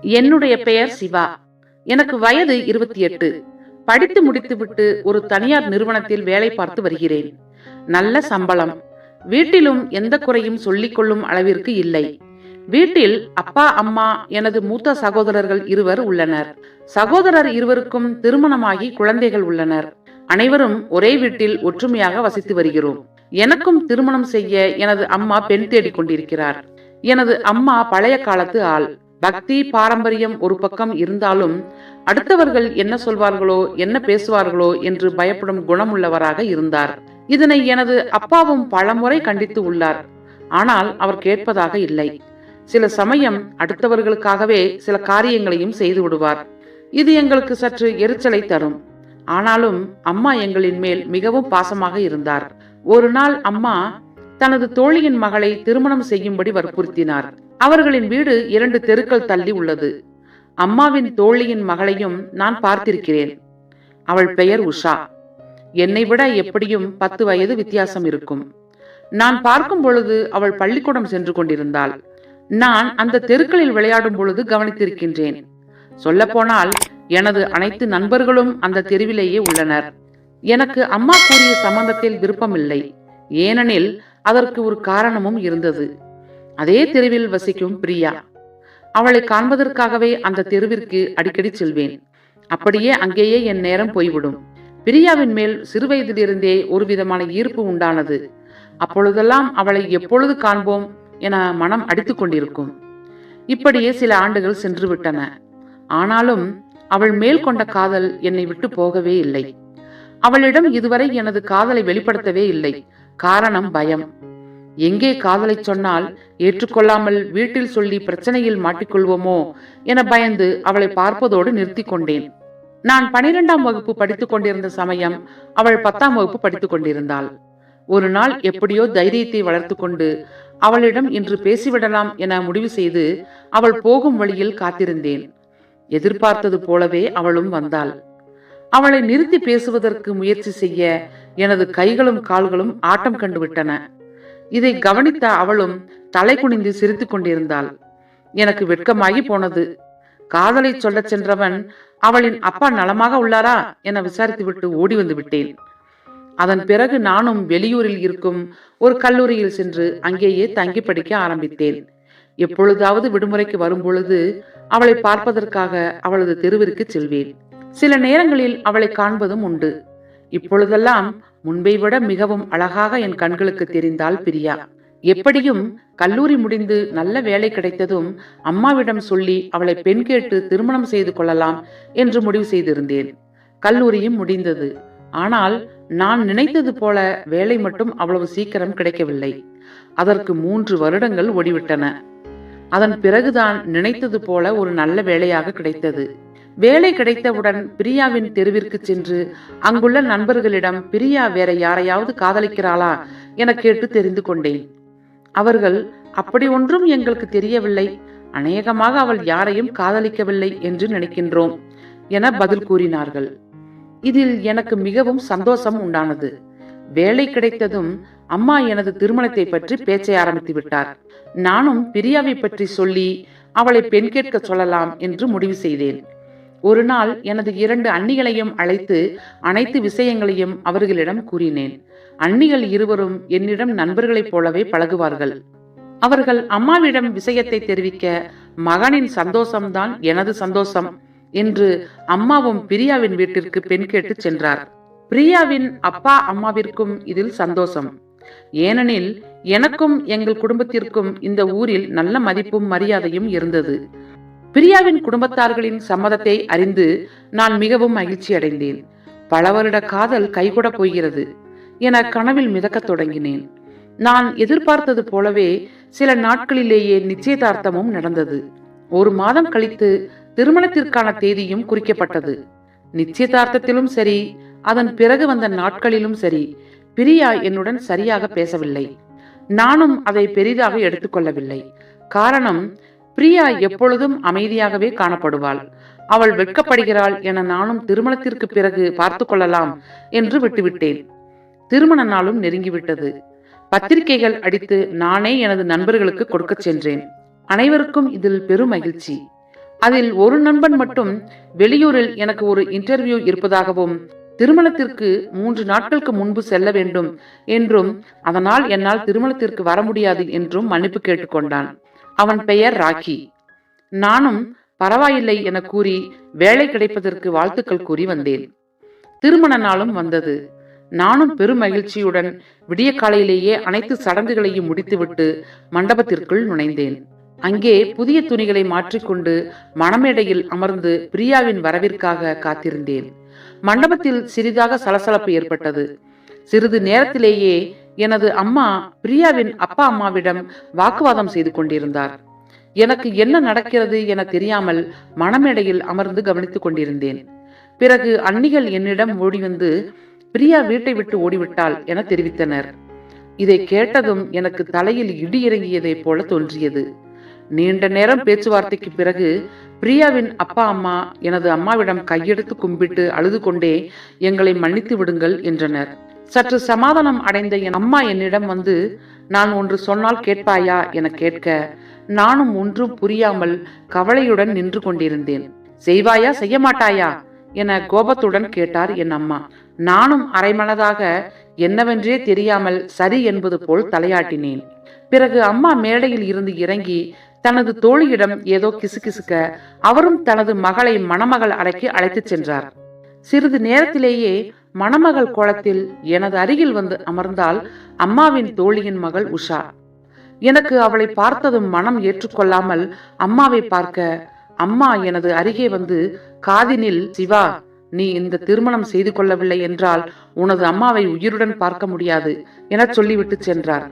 என்னுடைய பெயர் சிவா. எனக்கு வயது இருபத்தி எட்டு. படித்து முடித்துவிட்டு ஒரு தனியார் நிறுவனத்தில் வேலை பார்த்து வருகிறேன். நல்ல சம்பளம். வீட்டிலும் எந்த குறையும் சொல்லிக் கொள்ளும் அளவிற்கு இல்லை. வீட்டில் அப்பா அம்மா எனது மூத்த சகோதரர்கள் இருவர் உள்ளனர். சகோதரர் இருவருக்கும் திருமணமாகி குழந்தைகள் உள்ளனர். அனைவரும் ஒரே வீட்டில் ஒற்றுமையாக வசித்து வருகிறோம். எனக்கும் திருமணம் செய்ய எனது அம்மா பெண் தேடிக் கொண்டிருக்கிறார் எனது அம்மா பழைய காலத்து ஆள். பக்தி பாரம்பரியம் ஒரு பக்கம் இருந்தாலும் அடுத்தவர்கள் என்ன சொல்வார்களோ என்ன பேசுவார்களோ என்று பயப்படும் குணமுள்ளவராக இருந்தார். இதனை எனது அப்பாவும் பலமுறை கண்டித்து உள்ளார். ஆனால் அவர் கேட்பதாக இல்லை. சில சமயம் அடுத்தவர்களுக்காகவே சில காரியங்களையும் செய்து விடுவார். இது எங்களுக்கு சற்று எரிச்சலை தரும். ஆனாலும் அம்மா எங்களின் மேல் மிகவும் பாசமாக இருந்தார். ஒரு நாள் அம்மா தனது தோழியின் மகளை திருமணம் செய்யும்படி வற்புறுத்தினார். அவர்களின் வீடு இரண்டு தெருக்கள் தள்ளி உள்ளது. அம்மாவின் தோழியின் மகளையும் நான் பார்த்திருக்கிறேன். அவள் பெயர் உஷா. என்னை விட எப்படியும் பத்து வயது வித்தியாசம் இருக்கும். நான் பார்க்கும் பொழுது அவள் பள்ளிக்கூடம் சென்று கொண்டிருந்தாள். நான் அந்த தெருக்களில் விளையாடும் பொழுது கவனித்திருக்கின்றேன். சொல்லப்போனால் எனது அனைத்து நண்பர்களும் அந்த தெருவிலேயே உள்ளனர். எனக்கு அம்மா கூறிய சம்பந்தத்தில் விருப்பமில்லை. ஏனெனில் அதற்கு ஒரு காரணமும் இருந்தது. அதே தெருவில் வசிக்கும் பிரியா. அவளை காண்பதற்காகவே அந்த தெருவிற்கு அடிக்கடி செல்வேன். அப்படியே அங்கேயே என் நேரம் போய்விடும். பிரியாவின் மேல் சிறுவயதிலிருந்தே ஒரு விதமான ஈர்ப்பு உண்டானது. அப்பொழுதெல்லாம் அவளை எப்பொழுது காண்போம் என மனம் அடித்துக் கொண்டிருக்கும். இப்படியே சில ஆண்டுகள் சென்று விட்டன ஆனாலும் அவள் மேல் கொண்ட காதல் என்னை விட்டு போகவே இல்லை. அவளிடம் இதுவரை எனது காதலை வெளிப்படுத்தவே இல்லை. காரணம் பயம். எங்கே காதலை சொன்னால் ஏற்றுக்கொள்ளாமல் வீட்டில் சொல்லி பிரச்சனையில் மாட்டிக்கொள்வோமோ என பயந்து அவளை பார்ப்பதோடு நிறுத்தி கொண்டேன். நான் பனிரெண்டாம் வகுப்பு படித்துக் கொண்டிருந்த சமயம் அவள் பத்தாம் வகுப்பு படித்துக் கொண்டிருந்தாள். ஒரு நாள் எப்படியோ தைரியத்தை வளர்த்து கொண்டு அவளிடம் இன்று பேசிவிடலாம் என முடிவு செய்து அவள் போகும் வழியில் காத்திருந்தேன். எதிர்பார்த்தது போலவே அவளும் வந்தாள். அவளை நிறுத்தி பேசுவதற்கு முயற்சி செய்ய எனது கைகளும் கால்களும் ஆட்டம் கண்டுவிட்டன. இதை கவனித்த அவளும் தலை குனிந்து சிரித்துக் கொண்டிருந்தாள். எனக்கு வெட்கமாகி போனது. காதலை சொல்லச் சென்றவன் அவளின் அப்பா நலமாக உள்ளாரா என விசாரித்துவிட்டு ஓடி வந்து விட்டேன். அதன் பிறகு நானும் வெளியூரில் இருக்கும் ஒரு கல்லூரியில் சென்று அங்கேயே தங்கி படிக்க ஆரம்பித்தேன். எப்பொழுதாவது விடுமுறைக்கு வரும் பொழுது அவளை பார்ப்பதற்காக அவளது தெருவிற்கு செல்வேன். சில நேரங்களில் அவளை காண்பதும் உண்டு. இப்பொழுதெல்லாம் முன்பை விட மிகவும் அழகாக என் கண்களுக்கு தெரிந்தாள் பிரியா. எப்படியும் கல்லூரி முடிந்து நல்ல வேலை கிடைத்ததும் அம்மாவிடம் சொல்லி அவளை பெண் கேட்டு திருமணம் செய்து கொள்ளலாம் என்று முடிவு செய்திருந்தேன். கல்லூரியும் முடிந்தது. ஆனால் நான் நினைத்தது போல வேலை மட்டும் அவ்வளவு சீக்கிரம் கிடைக்கவில்லை. அதற்கு மூன்று வருடங்கள் ஓடிவிட்டன. அதன் பிறகுதான் நினைத்தது போல ஒரு நல்ல வேலையாக கிடைத்தது. வேலை கிடைத்தவுடன் பிரியாவின் தெருவிற்கு சென்று அங்குள்ள நண்பர்களிடம் பிரியா வேற யாரையாவது காதலிக்கிறாளா? என கேட்டு தெரிந்து கொண்டேன். அவர்கள் அப்படி ஒன்றும் எங்களுக்கு தெரியவில்லை. அநேகமாக அவள் யாரையும் காதலிக்கவில்லை என்று நினைக்கின்றோம் என பதில் கூறினார்கள். இதில் எனக்கு மிகவும் சந்தோஷம் உண்டானது. வேலை கிடைத்ததும் அம்மா எனது திருமணத்தை பற்றி பேச்சை ஆரம்பித்து விட்டார். நானும் பிரியாவை பற்றி சொல்லி அவளை பெண் கேட்க சொல்லலாம் என்று முடிவு செய்தேன். ஒரு நாள் எனது இரண்டு அன்னிகளையும் அழைத்து அனைத்து விஷயங்களையும் அவர்களிடம் கூறினேன். அன்னிகள் இருவரும் என்னிடம் நண்பர்களைப் போலவே பழகுவார்கள். அவர்கள் அம்மாவிடம் விஷயத்தை தெரிவிக்க மகனின் சந்தோஷம்தான் எனது சந்தோஷம் என்று அம்மாவும் பிரியாவின் வீட்டிற்கு பெண் கேட்டு சென்றார். பிரியாவின் அப்பா அம்மாவிற்கும் இதில் சந்தோஷம். ஏனெனில் எனக்கும் எங்கள் குடும்பத்திற்கும் இந்த ஊரில் நல்ல மதிப்பும் மரியாதையும் இருந்தது. பிரியாவின் குடும்பத்தார்களின் சம்மதத்தை அறிந்து நான் மிகவும் மகிழ்ச்சி அடைந்தேன். பல வருட காதல் கைகூட போகிறது என கனவில் மிதக்கத் தொடங்கினேன். நான் எதிர்பார்த்தது போலவே சில நாட்களிலேயே நிச்சயதார்த்தமும் நடந்தது. ஒரு மாதம் கழித்து திருமணத்திற்கான தேதியும் குறிக்கப்பட்டது. நிச்சயதார்த்தத்திலும் சரி அதன் பிறகு வந்த நாட்களிலும் சரி பிரியா என்னுடன் சரியாக பேசவில்லை. நானும் அதை பெரிதாக எடுத்துக்கொள்ளவில்லை. காரணம் பிரியா எப்பொழுதும் அமைதியாகவே காணப்படுவாள். அவள் வெட்கப்படுகிறாள் என நானும் திருமணத்திற்கு பிறகு பார்த்து கொள்ளலாம் என்று விட்டுவிட்டேன். திருமண நாளும் நெருங்கிவிட்டது. பத்திரிகைகள் அடித்து நானே எனது நண்பர்களுக்கு கொடுக்கச் சென்றேன். அனைவருக்கும் இதில் பெரும் மகிழ்ச்சி. அதில் ஒரு நண்பன் மட்டும் வெளியூரில் எனக்கு ஒரு இன்டர்வியூ இருப்பதாகவும் திருமணத்திற்கு மூன்று நாட்களுக்கு முன்பு செல்ல வேண்டும் என்றும் அதனால் என்னால் திருமணத்திற்கு வர முடியாது என்றும் மன்னிப்பு கேட்டுக்கொண்டான் அவன் பெயர் ராக்கி நானும் பரவாயில்லை என கூறி வேலை கிடைப்பதற்கு வாழ்த்துக்கள் கூறி வந்தேன். திருமண நாளும் வந்தது. நானும் பெரும் மகிழ்ச்சியுடன் விடிய காலையிலேயே அனைத்து சடங்குகளையும் முடித்துவிட்டு மண்டபத்திற்குள் நுழைந்தேன். அங்கே புதிய துணிகளை மாற்றிக்கொண்டு மணமேடையில் அமர்ந்து பிரியாவின் வரவிற்காக காத்திருந்தேன். மண்டபத்தில் சிறிதாக சலசலப்பு ஏற்பட்டது. சிறிது நேரத்திலேயே எனது அம்மா பிரியாவின் அப்பா அம்மாவிடம் வாக்குவாதம் செய்து கொண்டிருந்தார். எனக்கு என்ன நடக்கிறது என தெரியாமல் மணமேடையில் அமர்ந்து கவனித்துக் கொண்டிருந்தேன். பிறகு அன்னிகள் என்னிடம் ஓடி வந்து பிரியா வீட்டை விட்டு ஓடிவிட்டாள் என தெரிவித்தனர். இதை கேட்டதும் எனக்கு தலையில் இடி இறங்கியதைப் போல தோன்றியது. நீண்ட நேரம் பேச்சுவார்த்தைக்கு பிறகு பிரியாவின் அப்பா அம்மா எனது அம்மாவிடம் கையெடுத்து கும்பிட்டு அழுது கொண்டே எங்களை மன்னித்து விடுங்கள் என்றனர். சற்று சமாதானம் அடைந்த என் அம்மா என்னிடம் வந்து நான் ஒன்று சொன்னால் கேட்பாயா? என கேட்க நானும் ஒன்றும் புரியாமல் கவலையுடன் நின்று கொண்டிருந்தேன். செய்வாயா? செய்ய மாட்டாயா என கோபத்துடன் கேட்டார் என் அம்மா. நானும் அரைமனதாக என்னவென்றே தெரியாமல் சரி என்பது போல் தலையாட்டினேன். பிறகு அம்மா மேடையில் இருந்து இறங்கி தனது தோழியிடம் ஏதோ கிசுகிசுக்க அவரும் தனது மகளை மணமகள் அறைக்கு அழைத்துச் சென்றார். சிறிது நேரத்திலேயே மணமகள் கோலத்தில் எனது அருகில் வந்து அமர்ந்தால் அம்மாவின் தோழியின் மகள் உஷா. எனக்கு அவளை பார்த்ததும் மனம் ஏற்றுக்கொள்ளாமல் அம்மாவை பார்க்க அம்மா எனது அருகே வந்து காதினில் சிவா நீ இந்த திருமணம் செய்து கொள்ளவில்லை என்றால் உனது அம்மாவை உயிருடன் பார்க்க முடியாது என சொல்லிவிட்டு சென்றார்.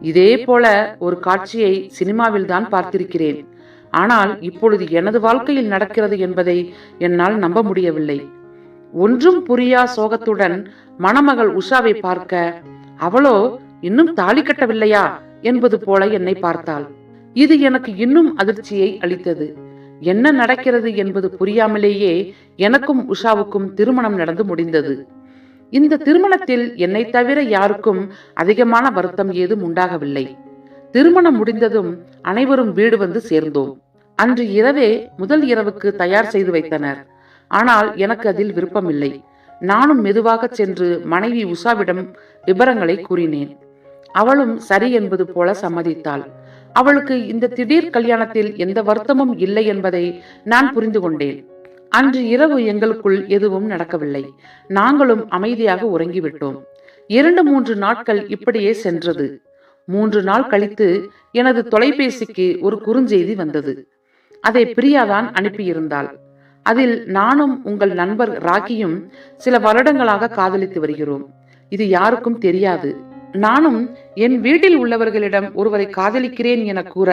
இதே போல ஒரு காட்சியை சினிமாவில் தான் பார்த்திருக்கிறேன். ஆனால் இப்பொழுது எனது வாழ்க்கையில் நடக்கிறது என்பதை என்னால் நம்ப முடியவில்லை. ஒன்றும் புரியா சோகத்துடன் மணமகள் உஷாவை பார்க்க அவளோ இன்னும் தாலி கட்டவில்லையா? என்பது போல என்னை பார்த்தாள். இது எனக்கு இன்னும் அதிர்ச்சியை அளித்தது. என்ன நடக்கிறது என்பது புரியாமலேயே எனக்கும் உஷாவுக்கும் திருமணம் நடந்து முடிந்தது. இந்த திருமணத்தில் என்னை தவிர யாருக்கும் அதிகமான வருத்தம் ஏதும் உண்டாகவில்லை. திருமணம் முடிந்ததும் அனைவரும் வீடு வந்து சேர்ந்தோம். அன்று இரவே முதல் இரவுக்கு தயார் செய்து வைத்தனர். ஆனால் எனக்கு அதில் விருப்பமில்லை. நானும் மெதுவாக சென்று மனைவி உஷாவிடம் விவரங்களை கூறினேன். அவளும் சரி என்பது போல சம்மதித்தாள். அவளுக்கு இந்த திடீர் கல்யாணத்தில் எந்த வருத்தமும் இல்லை என்பதை நான் புரிந்து கொண்டேன். அன்று இரவு எங்களுக்குள் எதுவும் நடக்கவில்லை. நாங்களும் அமைதியாக உறங்கிவிட்டோம். இரண்டு மூன்று நாட்கள் இப்படியே சென்றது. மூன்று நாள் கழித்து எனது தொலைபேசிக்கு ஒரு குறுஞ்செய்தி வந்தது. அதை பிரியாதான் அனுப்பியிருந்தாள். அதில் நானும் உங்கள் நண்பர் ராக்கியும் சில வருடங்களாக காதலித்து வருகிறோம். இது யாருக்கும் தெரியாது. நானும் என் வீட்டில் உள்ளவர்களிடம் ஒருவரை காதலிக்கிறேன் என கூற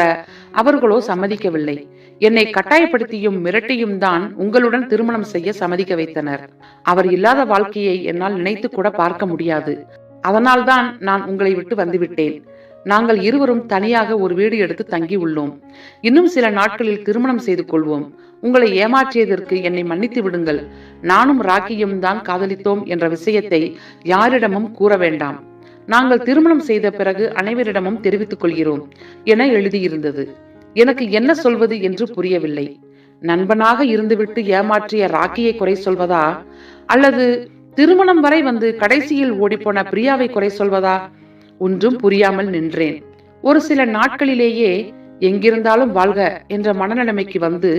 அவர்களோ சம்மதிக்கவில்லை. என்னை கட்டாயப்படுத்தியும் மிரட்டியும் தான் உங்களுடன் திருமணம் செய்ய சம்மதிக்க வைத்தனர். அவர் இல்லாத வாழ்க்கையை என்னால் நினைத்து கூட பார்க்க முடியாது. அதனால்தான் நான் உங்களை விட்டு வந்துவிட்டேன். நாங்கள் இருவரும் தனியாக ஒரு வீடு எடுத்து தங்கி உள்ளோம் இன்னும் சில நாட்களில் திருமணம் செய்து கொள்வோம். உங்களை ஏமாற்றியதற்கு என்னை மன்னித்து விடுங்கள். நானும் ராக்கியும் தான் காதலித்தோம் என்ற விஷயத்தை யாரிடமும் கூற வேண்டாம். நாங்கள் திருமணம் செய்த பிறகு அனைவரிடமும் தெரிவித்துக் கொள்கிறோம் என எழுதியிருந்தது. எனக்கு என்ன சொல்வது என்று புரியவில்லை. நண்பனாக இருந்துவிட்டு ஏமாற்றிய ராக்கியை குறை சொல்வதா? அல்லது திருமணம் வரை வந்து கடைசியில் ஓடிப்போன பிரியாவை குறை சொல்வதா? ஒன்றும் புரியாமல் நின்றேன். ஒரு சில நாட்களிலேயே எங்கிருந்தாலும் வாழ்க என்ற மனநிலைமைக்கு வந்து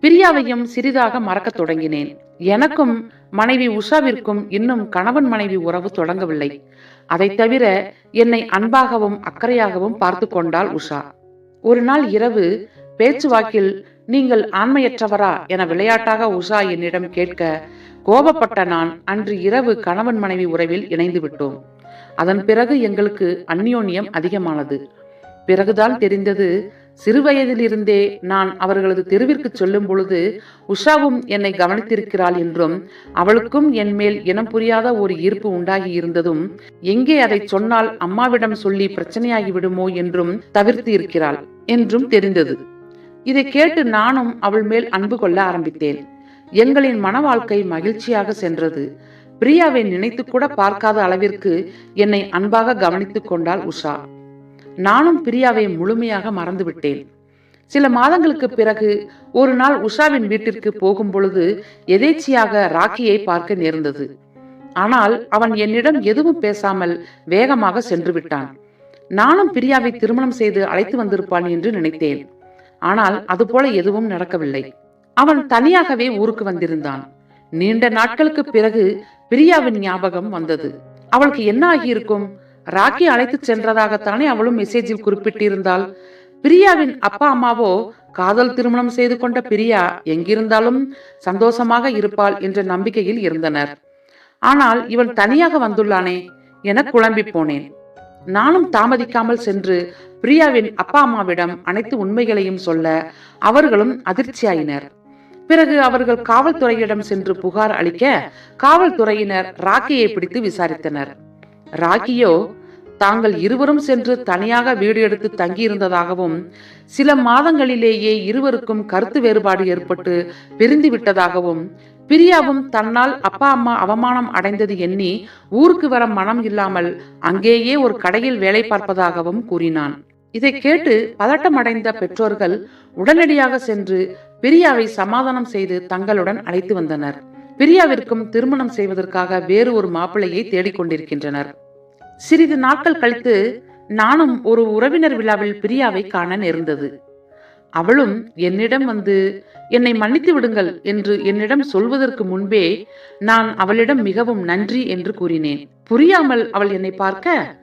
பிரியாவையும் சிறிதாக மறக்கத் தொடங்கினேன். எனக்கும் மனைவி உஷாவிற்கும் இன்னும் கணவன் மனைவி உறவு தொடங்கவில்லை. அதை தவிர என்னை அன்பாகவும் அக்கறையாகவும் பார்த்து கொண்டாள் உஷா. ஒரு நாள் இரவு பேச்சுவாக்கில் நீங்கள் ஆண்மையற்றவரா? என விளையாட்டாக உஷா என்னிடம் கேட்க கோபப்பட்ட நான் அன்று இரவு கணவன் மனைவி உறவில் இணைந்து விட்டோம். அதன் பிறகு எங்களுக்கு அந்யோன்யம் அதிகமானது. பிறகுதான் தெரிந்தது சிறுவயதிலிருந்தே நான் அவர்களது தெருவிற்கு சொல்லும் பொழுது உஷாவும் என்னை கவனித்திருக்கிறாள் என்றும் அவளுக்கும் என் மேல் இனம் புரியாத ஒரு ஈர்ப்பு உண்டாகி இருந்ததும் எங்கே அதை சொன்னால் அம்மாவிடம் சொல்லி பிரச்சனையாகி விடுமோ என்றும் தவிர்த்து இருக்கிறாள் என்றும் தெரிந்தது. இதை கேட்டு நானும் அவள் மேல் அன்பு கொள்ள ஆரம்பித்தேன். எங்களின் மன வாழ்க்கை மகிழ்ச்சியாக சென்றது. பிரியாவை நினைத்து கூட பார்க்காத அளவிற்கு என்னை அன்பாக கவனித்துக் கொண்டாள் உஷா. நானும் பிரியாவை முழுமையாக மறந்துவிட்டேன். சில மாதங்களுக்கு பிறகு ஒரு நாள் உஷாவின் வீட்டிற்கு போகும் பொழுது எதேச்சியாக ராக்கியை பார்க்க நேர்ந்தது. ஆனால் அவன் என்னிடம் எதுவும் பேசாமல் வேகமாக சென்று விட்டான். நானும் பிரியாவை திருமணம் செய்து அழைத்து வந்திருப்பான் என்று நினைத்தேன். ஆனால் அதுபோல எதுவும் நடக்கவில்லை. அவன் தனியாகவே ஊருக்கு வந்திருந்தான். நீண்ட நாட்களுக்கு பிறகு பிரியாவின் ஞாபகம் வந்தது. அவளுக்கு என்ன ஆகியிருக்கும்? ராக்கி அழைத்து சென்றதாகத்தானே அவளும் மெசேஜில் குறிப்பிட்டிருந்தாள். பிரியாவின் அப்பா அம்மாவோ காதல் திருமணம் செய்து கொண்ட பிரியா எங்கிருந்தாலும் சந்தோஷமாக இருப்பாள் என்ற நம்பிக்கையில் இருந்தனர். ஆனால் இவள் தனியாக வந்துள்ளானே என குழம்பி போனேன். நானும் தாமதிக்காமல் சென்று பிரியாவின் அப்பா அம்மாவிடம் அனைத்து உண்மைகளையும் சொல்ல அவர்களும் அதிர்ச்சியாயினர். பிறகு அவர்கள் காவல்துறையிடம் சென்று புகார் அளிக்க காவல்துறையினர் ராக்கியை பிடித்து விசாரித்தனர். ராக்கியோ தாங்கள் இருவரும் சென்று தனியாக வீடு எடுத்து தங்கியிருந்ததாகவும் சில மாதங்களிலேயே இருவருக்கும் கருத்து வேறுபாடு ஏற்பட்டு பிரிந்து விட்டதாகவும் பிரியாவும் தன்னால் அப்பா அம்மா அவமானம் அடைந்தது எண்ணி ஊருக்கு வர மனம் இல்லாமல் அங்கேயே ஒரு கடையில் வேலை பார்ப்பதாகவும் கூறினான். இதை கேட்டு பதட்டமடைந்த பெற்றோர்கள் உடனடியாக சென்று பிரியாவை சமாதானம் செய்து தங்களுடன் அழைத்து வந்தனர். பிரியாவிற்கும் திருமணம் செய்வதற்காக வேறு ஒரு மாப்பிள்ளையை தேடிக்கொண்டிருக்கின்றனர். சிறிது நாட்கள் கழித்து நானும் ஒரு உறவினர் விழாவில் பிரியாவை காண நேர்ந்தது. அவளும் என்னிடம் வந்து என்னை மன்னித்து விடுங்கள் என்று என்னிடம் சொல்வதற்கு முன்பே நான் அவளிடம் மிகவும் நன்றி என்று கூறினேன். புரியாமல் அவள் என்னை பார்க்க?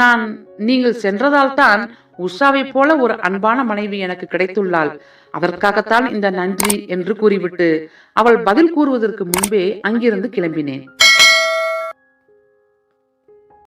நான் நீங்கள் சென்றதால் தான் உஷாவைப் போல ஒரு அன்பான மனைவி எனக்கு கிடைத்துள்ளாள். அதற்காகத்தான் இந்த நன்றி என்று கூறிவிட்டு அவள் பதில் கூறுவதற்கு முன்பே அங்கிருந்து கிளம்பினேன்.